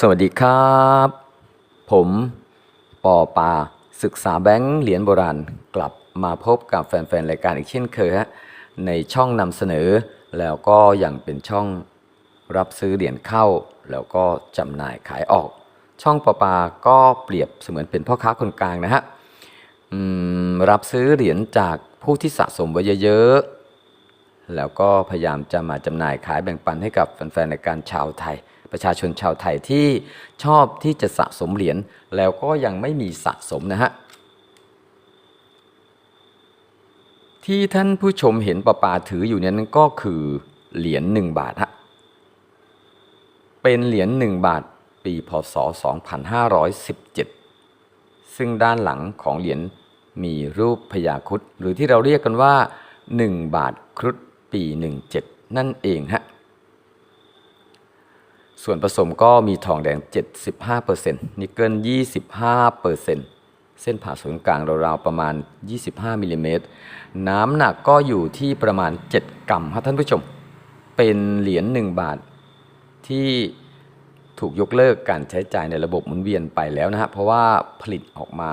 สวัสดีครับ ผมปอปาศึกษาแบงค์เหรียญโบราณ กลับมาพบกับแฟนๆ รายการอีกเช่นเคยฮะในช่องนำเสนอ แล้วก็ยังเป็นช่องรับซื้อเหรียญเข้า แล้วก็จำหน่ายขายออก ช่องปอปาก็เปรียบเสมือนเป็นพ่อค้าคนกลางนะฮะรับซื้อเหรียญจากผู้ที่สะสมไว้เยอะๆ แล้วก็พยายามจะมาจำหน่ายขายแบ่งปันให้กับแฟนๆในการชาวไทย ประชาชนชาวไทยที่ชอบที่จะสะสมเหรียญแล้วก็ยังไม่มีสะสมนะฮะที่ท่านผู้ชมเห็นประปาถืออยู่นี่ยนั้นก็คือเหรียญหนึ่งบาทฮะเป็นเหรียญหนึ่งบาทปีพศ 2517 ซึ่งด้านหลังของเหรียญมีรูปพญาครุดหรือที่เราเรียกกันว่า 1 บาทครุฑปี 17 นั่นเองฮะ ส่วนผสมก็มีทองแดง 75%นิกเกิล 25%เส้นผ่าศูนย์กลางราวๆประมาณ 25มิลลิเมตรน้ำหนักก็อยู่ที่ประมาณ 7 กรัมครับท่านผู้ชม เป็นเหรียญ1บาท ที่ถูกยกเลิกการใช้จ่ายในระบบหมุนเวียนไปแล้วนะฮะ เพราะว่าผลิตออกมา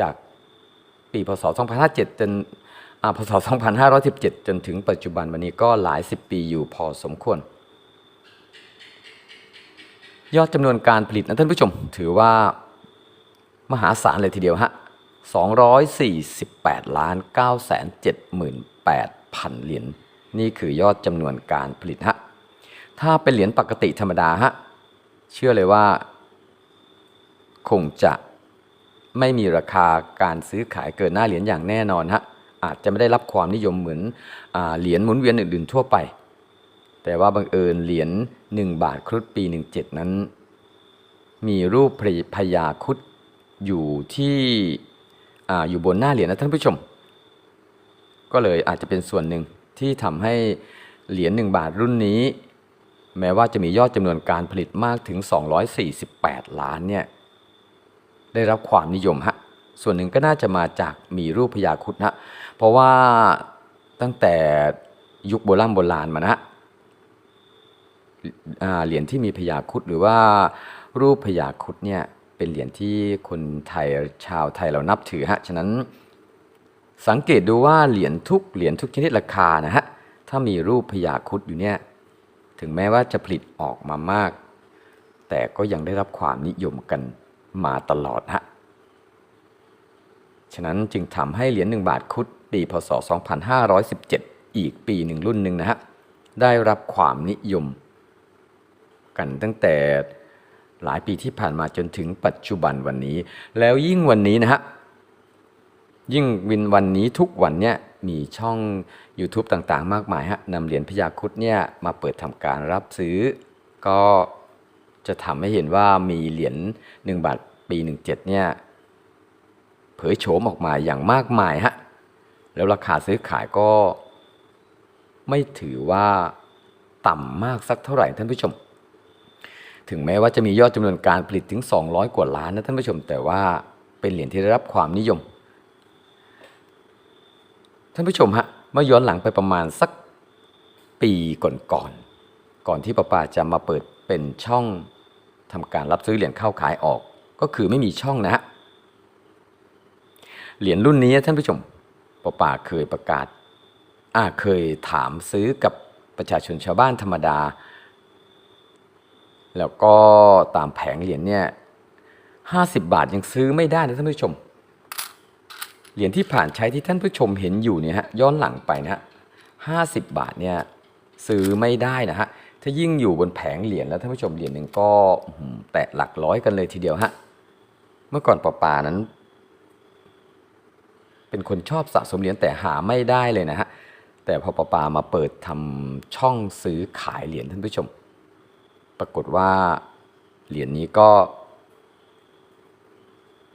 จากปีพศ 2557จนอ่าพศ 2517 จนถึงปัจจุบันวันนี้ก็หลายสิบปีอยู่พอสมควร ยอดจำนวนการผลิตนะท่านผู้ชม ถือว่ามหาศาลเลยทีเดียวฮะ248ล้าน9แสน78พันเหรียญนี่คือยอดจำนวนการผลิตฮะถ้าเป็นเหรียญปกติธรรมดาฮะเชื่อเลยว่า คงจะไม่มีราคาการซื้อขายเกินหน้าเหรียญอย่างแน่นอนฮะอาจจะไม่ได้รับความนิยมเหมือนอเหรียญหมุนเวียนอื่นๆทั่วไป แต่ว่าบังเอิญเหรียญ1บาทครุฑปี17นั้น มีรูปพญาครุฑอยู่ที่ออยู่บนหน้าเหรียญนะท่านผู้ชม ก็เลยอาจจะเป็นส่วนหนึ่งที่ทำให้เหรียญ1บาทรุ่นนี้ แม้ว่าจะมียอดจำนวนการผลิตมากถึง 248 ล้านเนี่ยได้รับความนิยมฮะส่วนหนึ่งก็น่าจะมาจากมีรูปพญาครุฑฮะเพราะว่าตั้งแต่ยุคโบราณโบราณมานะ เหรียญที่มีพญาครุฑหรือว่ารูปพญาครุฑเนี่ยเป็นเหรียญที่คนไทยชาวไทยเรานับถือฮะฉะนั้นสังเกตดูว่าเหรียญทุกเหรียญทุกชนิดราคานะฮะถ้ามีรูปพญาครุฑอยู่เนี่ยถึงแม้ว่าจะผลิตออกมามาก แต่ก็ยังได้รับความนิยมกันมาตลอดฮะฉะนั้นจึงทำให้เหรียญ1บาทครุฑปีพศ 2517 อีกปีหนึ่งรุ่นหนึ่งนะฮะได้รับความนิยม กันตั้งแต่หลายปีที่ผ่านมาจนถึงปัจจุบันวันนี้ แล้วยิ่งวันนี้นะฮะยิ่งวินวันนี้ทุกวันเนี่ยมีช่อง YouTube ต่างๆ มากมายฮะนำเหรียญพญาครุฑเนี่ยมาเปิดทำการรับซื้อ ก็จะทำให้เห็นว่ามีเหรียญ1บาทปี 17เนี่ยเผยโฉมออกมาอย่างมากมายฮะแล้วราคาซื้อขายก็ ไม่ถือว่าต่ำมากสักเท่าไหร่ท่านผู้ชม ถึงแม้ว่าจะมียอดจำนวนการผลิตถึง 200 กว่าล้านนะท่านผู้ชม แต่ว่าเป็นเหรียญที่ได้รับความนิยม ท่านผู้ชมฮะเมื่อย้อนหลังไปประมาณสักปีก่อนๆก่อนก่อนที่ป้าปาจะมาเปิดเป็นช่องทำการรับซื้อเหรียญเข้าขายออก ก็คือไม่มีช่องนะฮะเหรียญรุ่นนี้ท่านผู้ชมป้าปาเคยประกาศอ่าเคยถามซื้อกับประชาชนชาวบ้านธรรมดา แล้วก็ตามแผงเหรียญเนี่ยห้าสิบบาทยังซื้อไม่ได้นะท่านผู้ชม เหรียญที่ผ่านใช้ที่ท่านผู้ชมเห็นอยู่เนี่ยฮะย้อนหลังไปนะฮะห้าสิบบาทเนี่ยซื้อไม่ได้นะฮะถ้ายิ่งอยู่บนแผงเหรียญแล้วท่านผู้ชมเหรียญหนึ่งก็แตะหลักร้อยกันเลยทีเดียวฮะเมื่อก่อนป้าปานั้น เป็นคนชอบสะสมเหรียญแต่หาไม่ได้เลยนะฮะแต่พอป้าปามาเปิดทำช่องซื้อขายเหรียญท่านผู้ชม ปรากฏว่าเหรียญนี้ก็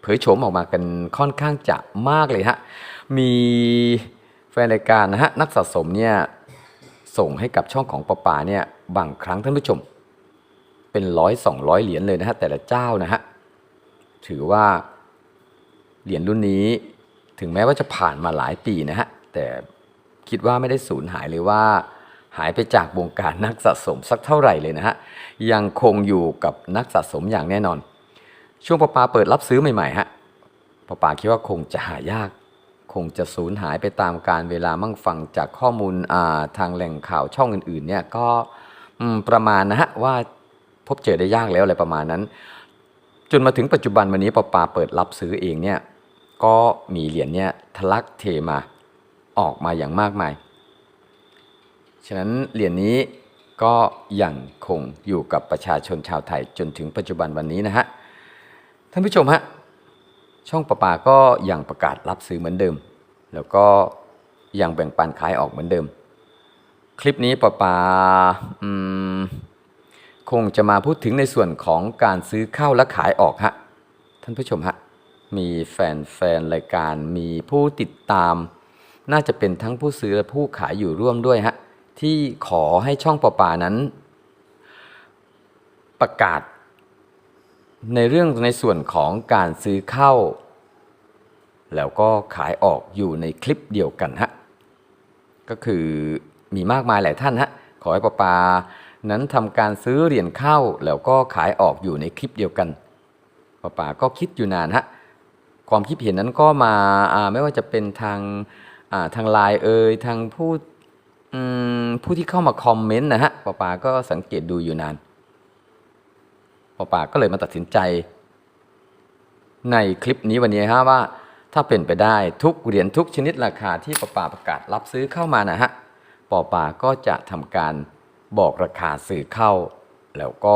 เผยโฉมออกมากันค่อนข้างจะมากเลยฮะ มีแฟนรายการนะฮะนักสะสมเนี่ยส่งให้กับช่องของปะปาเนี่ยบางครั้งท่านผู้ชม เป็นร้อยสองร้อยเหรียญเลยนะฮะแต่ละเจ้านะฮะถือว่าเหรียญรุ่นนี้ถึงแม้ว่าจะผ่านมาหลายปีนะฮะแต่คิดว่าไม่ได้สูญหายเลยว่า หายไปจากวงการนักสะสมสักเท่าไหร่เลยนะฮะ ยังคงอยู่กับนักสะสมอย่างแน่นอน ช่วงปปาเปิดรับซื้อใหม่ๆฮะปปาคิดว่าคงจะหายาก คงจะสูญหายไปตามการเวลามั่งฟังจากข้อมูลาทางแหล่งข่าวช่องอื่นๆเนี่ยก็ประมาณนะฮะว่าพบเจอได้ยากแล้วอะไรประมาณนั้น จนมาถึงปัจจุบันวันนี้ปปาเปิดรับซื้อเองเนี่ยก็มีเหรียญเนี่ยทะลักเทมาออกมาอย่างมากมาย ฉะนั้นเหรียญนี้ก็ยังคงอยู่กับประชาชนชาวไทยจนถึงปัจจุบันวันนี้นะฮะท่านผู้ชมฮะช่องประปาก็ยังประกาศรับซื้อเหมือนเดิม แล้วก็ยังแบ่งปันขายออกเหมือนเดิม คลิปนี้ประปาคงจะมาพูดถึงในส่วนของการซื้อเข้าและขายออกฮะท่านผู้ชมฮะมีแฟนแฟนรายการมีผู้ติดตาม น่าจะเป็นทั้งผู้ซื้อและผู้ขายอยู่ร่วมด้วยฮะ ที่ขอให้ช่องปอปานั้น ประกาศ ในเรื่องในส่วนของการซื้อเข้า แล้วก็ขายออกอยู่ในคลิปเดียวกันฮะก็คือมีมากมายหลายท่านฮะขอให้ปอปานั้นทำการซื้อเหรียญเข้าแล้วก็ขายออกอยู่ในคลิปเดียวกันปอปาก็คิดอยู่นานฮะความคิดเห็นนั้นก็มาอ่าไม่ว่าจะเป็นทางอ่าทางไลน์เอ่ยทางผู้ ผู้ที่เข้ามาคอมเมนต์นะฮะปอปาก็สังเกตดูอยู่นานปอปาก็เลยมาตัดสินใจ ในคลิปนี้วันนี้ฮะว่า ถ้าเป็นไปได้ทุกเหรียญทุกชนิดราคาที่ปอปาประกาศรับซื้อเข้ามานะฮะปอปาก็จะทำการบอกราคาซื้อเข้า แล้วก็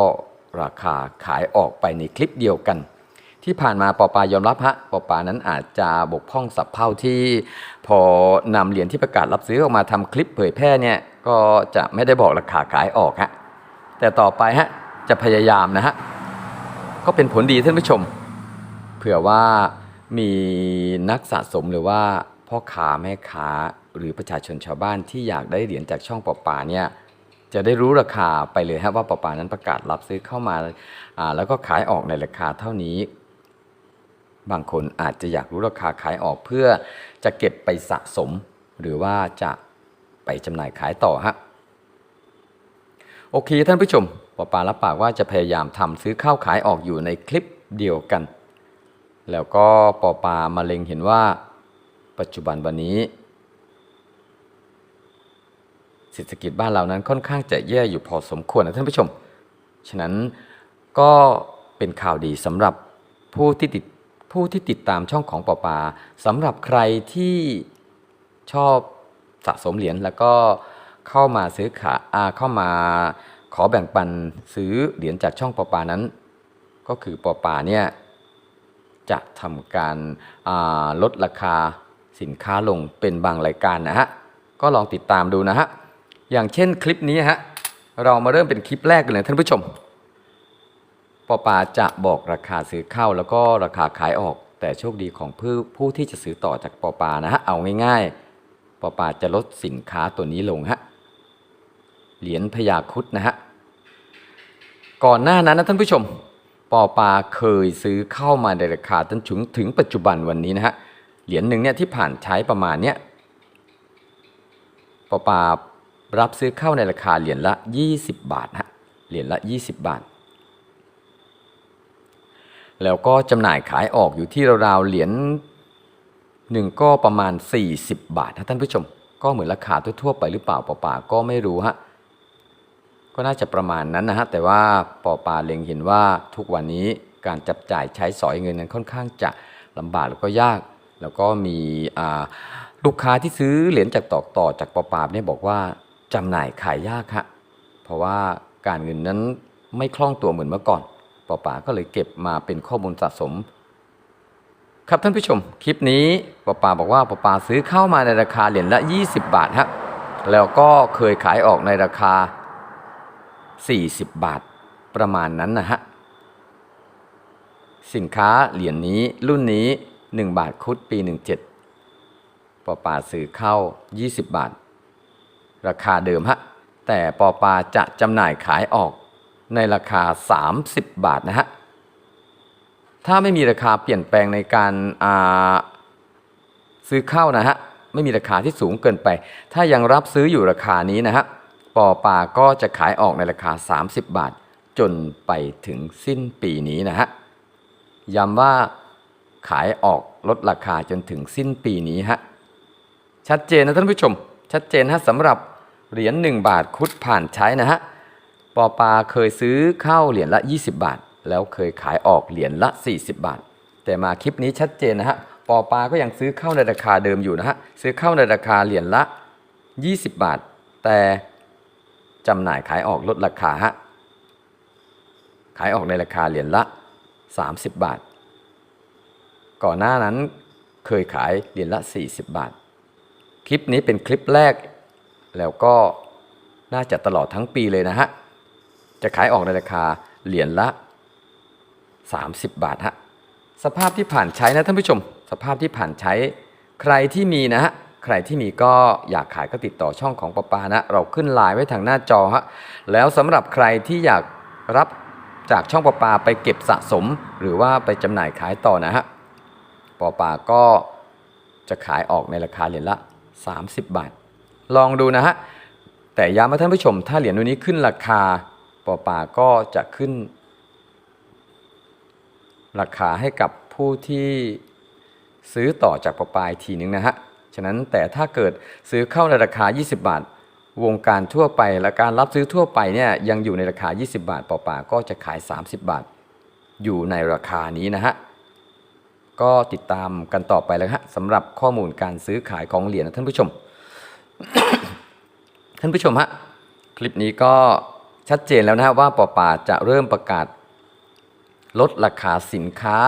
ราคาขายออกไปในคลิปเดียวกัน ที่ผ่านมาปอปายอมรับฮะปอปานั้นอาจจะบกพร่องสับเพ่าที่ พอนำเหรียญที่ประกาศรับซื้อออกมาทำคลิปเผยแพร่เนี่ยก็จะไม่ได้บอกราคาขายออกฮะแต่ต่อไปฮะจะพยายามนะฮะก็เป็นผลดีท่านผู้ชม เผื่อว่ามีนักสะสมหรือว่าพ่อค้าแม่ค้าหรือประชาชนชาวบ้านที่อยากได้เหรียญจากช่องปอปาเนี่ยจะได้รู้ราคาไปเลยฮะว่าปอปานั้นประกาศรับซื้อเข้ามาอ่าแล้วก็ขายออกในราคาเท่านี้ บางคนอาจจะอยากรู้ราคาขายออกเพื่อจะเก็บไปสะสม หรือว่าจะไปจำหน่ายขายต่อฮะโอเคท่านผู้ชมปอปารับปากว่าจะพยายามทำซื้อเข้าขายออกอยู่ในคลิปเดียวกัน แล้วก็ปอปามาเล็งเห็นว่า ปัจจุบันวันนี้เศรษฐกิจบ้านเรานั้นค่อนข้างจะแย่อยู่พอสมควรนะท่านผู้ชม ฉะนั้นก็เป็นข่าวดีสำหรับผู้ที่ติด ผู้ที่ติดตามช่องของปอปาสำหรับใครที่ชอบสะสมเหรียญแล้วก็เข้ามาซื้อขาอาเข้ามาขอแบ่งปันซื้อเหรียญจากช่องปอปานั้น ก็คือปอปาเนี่ยจะทำการาลดราคาสินค้าลงเป็นบางรายการนะฮะ ก็ลองติดตามดูนะฮะ อย่างเช่นคลิปนี้ฮะ เรามาเริ่มเป็นคลิปแรกกันเลยท่านผู้ชม ปอปาจะบอกราคาซื้อเข้าแล้วก็ราคาขายออก แต่โชคดีของผู้ผู้ที่จะซื้อต่อจากปอปานะฮะเอาง่ายๆปอปาจะลดสินค้าตัวนี้ลงฮะเหรียญพญาคุดนะฮะก่อนหน้านั้นนะท่านผู้ชมปอปาเคยซื้อเข้ามาในราคาจนถึงถึงปัจจุบันวันนี้นะฮะเหรียญหนึ่งเนี่ยที่ผ่านใช้ประมาณเนี้ยปอปารับซื้อเข้าในราคาเหรียญละ 20 บาทฮะเหรียญละ 20 บาท แล้วก็จำหน่ายขายออกอยู่ที่ราวๆเหรียญหนึ่งก็ประมาณ 40 บาทนะท่านผู้ชม ก็เหมือนราคาทั่วๆไปหรือเปล่าปอปาก็ไม่รู้ฮะก็น่าจะประมาณนั้นนะฮะแต่ว่าปอปาเล็งเห็นว่าทุกวันนี้การจับจ่ายใช้สอยเงินนั้นค่อนข้างจะลำบากแล้วก็ยาก แล้วก็มีลูกค้าที่ซื้อเหรียญจากต่อต่อจากปอปาเนี่ยบอกว่าจำหน่ายขายยากฮะเพราะว่าการเงินนั้นไม่คล่องตัวเหมือนเมื่อก่อน ป่อปาก็เลยเก็บมาเป็นข้อมูลสะสม ครับท่านผู้ชม คลิปนี้ป่อปาบอกว่าป่อปาซื้อเข้ามาในราคาเหรียญละ 20 บาทฮะแล้วก็เคยขายออกในราคา 40 บาทประมาณนั้นนะฮะสินค้าเหรียญนี้รุ่นนี้ 1 บาทคุดปี 17ปอปาซื้อเข้า 20 บาท ราคาเดิมฮะแต่ปอปาจะจำหน่ายขายออก ในราคา 30 บาทนะฮะ ถ้าไม่มีราคาเปลี่ยนแปลงในการาซื้อเข้านะฮะ ไม่มีราคาที่สูงเกินไป ถ้ายังรับซื้ออยู่ราคานี้นะฮะปปอปาก็จะขายออกในราคา 30 บาท จนไปถึงสิ้นปีนี้นะฮะ ย้ำว่าขายออกลดราคาจนถึงสิ้นปีนี้ฮะ ชัดเจนนะท่านผู้ชม ชัดเจนฮะสำหรับเหรียญ1บาทคุดผ่านใช้นะฮะ ปอปาเคยซื้อเข้าเหรียญละ 20 บาท แล้วเคยขายออกเหรียญละ 40 บาท แต่มาคลิปนี้ชัดเจนนะฮะปอปาก็ยังซื้อเข้าในราคาเดิมอยู่นะฮะซื้อเข้าในราคาเหรียญละ 20 บาท แต่จำหน่ายขายออกลดราคาฮะขายออกในราคาเหรียญละ 30 บาท ก่อนหน้านั้นเคยขายเหรียญละ 40 บาท คลิปนี้เป็นคลิปแรก แล้วก็น่าจะตลอดทั้งปีเลยนะฮะ จะขายออกในราคาเหรียญละ 30 บาทฮะสภาพที่ผ่านใช้นะท่านผู้ชม สภาพที่ผ่านใช้ ใครที่มีนะฮะใครที่มีก็อยากขายก็ติดต่อช่องของปะปานะ เราขึ้นไลน์ไว้ทางหน้าจอฮะแล้วสำหรับใครที่อยากรับจากช่องปะปาไปเก็บสะสม หรือว่าไปจำหน่ายขายต่อนะฮะปปาก็จะขายออกในราคาเหรียญละ 30 บาท ลองดูนะฮะแต่ย้ำให้ท่านผู้ชม ถ้าเหรียญตัวนี้ขึ้นราคา ปอป่าก็จะขึ้น ราคาให้กับผู้ที่ซื้อต่อจากปอปาอีกทีนึงนะฮะ ฉะนั้นแต่ถ้าเกิดซื้อเข้าในราคา 20 บาท วงการทั่วไปและการรับซื้อทั่วไปเนี่ยยังอยู่ในราคา 20 บาทปอป่าก็จะขาย 30 บาท อยู่ในราคานี้นะฮะก็ติดตามกันต่อไปแล้วฮะสำหรับข้อมูลการซื้อขายของเหรียญนะท่านผู้ชม ท่านผู้ชมฮะคลิปนี้ก็ ชัดเจนแล้วนะฮะว่าปอปาจะเริ่มประกาศ ลดราคาสินค้า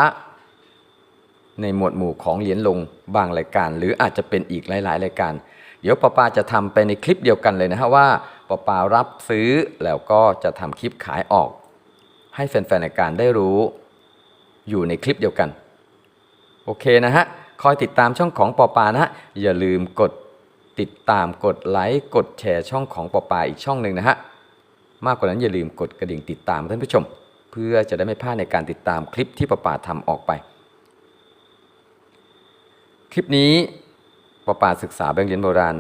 ในหมวดหมู่ของเหรียญลงบางรายการ หรืออาจจะเป็นอีกหลาย ๆ รายการ เดี๋ยวปอปาจะทำไปในคลิปเดียวกันเลยนะฮะว่าปอปารับซื้อแล้วก็จะทำคลิปขายออก ให้แฟนๆรายการได้รู้ อยู่ในคลิปเดียวกัน โอเคนะฮะคอยติดตามช่องของปอปานะฮะอย่าลืมกดติดตามกดไลค์กดแชร์ช่องของปอปาอีกช่องหนึ่งนะฮะ มากกว่านั้นอย่าลืมกดกระดิ่งติดตามท่านผู้ชม เพื่อจะได้ไม่พลาดในการติดตามคลิปที่ปอปาทำออกไป คลิปนี้ปอปาศึกษาแบงค์เหรียญโบราณ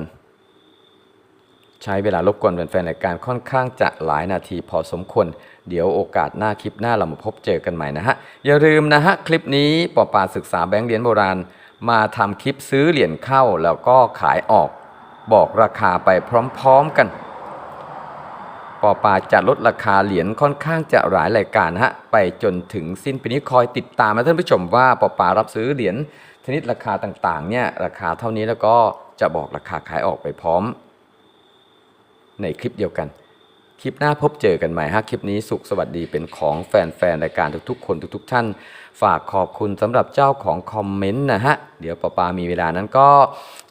ใช้เวลารบกวนแฟนๆรายการค่อนข้างจะหลายนาทีพอสมควร เดี๋ยวโอกาสหน้าคลิปหน้าเรามาพบเจอกันใหม่นะฮะอย่าลืมนะฮะคลิปนี้ปอปาศึกษาแบงค์เหรียญโบราณ มาทำคลิปซื้อเหรียญเข้าแล้วก็ขายออกบอกราคาไปพร้อม ๆ กัน อปาจะลดราคาเหรียญค่อนข้างจะหลายรายการนะฮะไปจนถึงสิ้นปีนี้คอยติดตามนะท่านผู้ชมว่าปอปารับซื้อเหรียญชนิดราคาต่างๆเนี่ยราคาเท่านี้แล้วก็จะบอกราคาขายออกไปพร้อม ในคลิปเดียวกัน คลิปหน้าพบเจอกันใหม่ฮะคลิปนี้สุขสวัสดีเป็นของแฟนๆรายการทุกๆ คนทุก ๆ ท่าน ฝากขอบคุณสำหรับเจ้าของคอมเมนต์นะฮะเดี๋ยวปอปามีเวลานั้นก็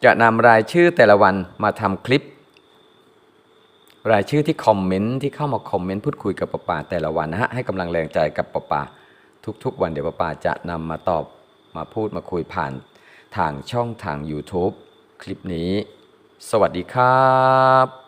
จะนำรายชื่อแต่ละวันมาทำคลิป รายชื่อที่คอมเมนต์ที่เข้ามาคอมเมนต์พูดคุยกับปอปาแต่ละวันนะฮะให้กำลังแรงใจกับปอปาทุกๆ วันเดี๋ยวปอปาจะนำมาตอบมาพูดมาคุยผ่านทางช่องทาง YouTube คลิปนี้ สวัสดีครับ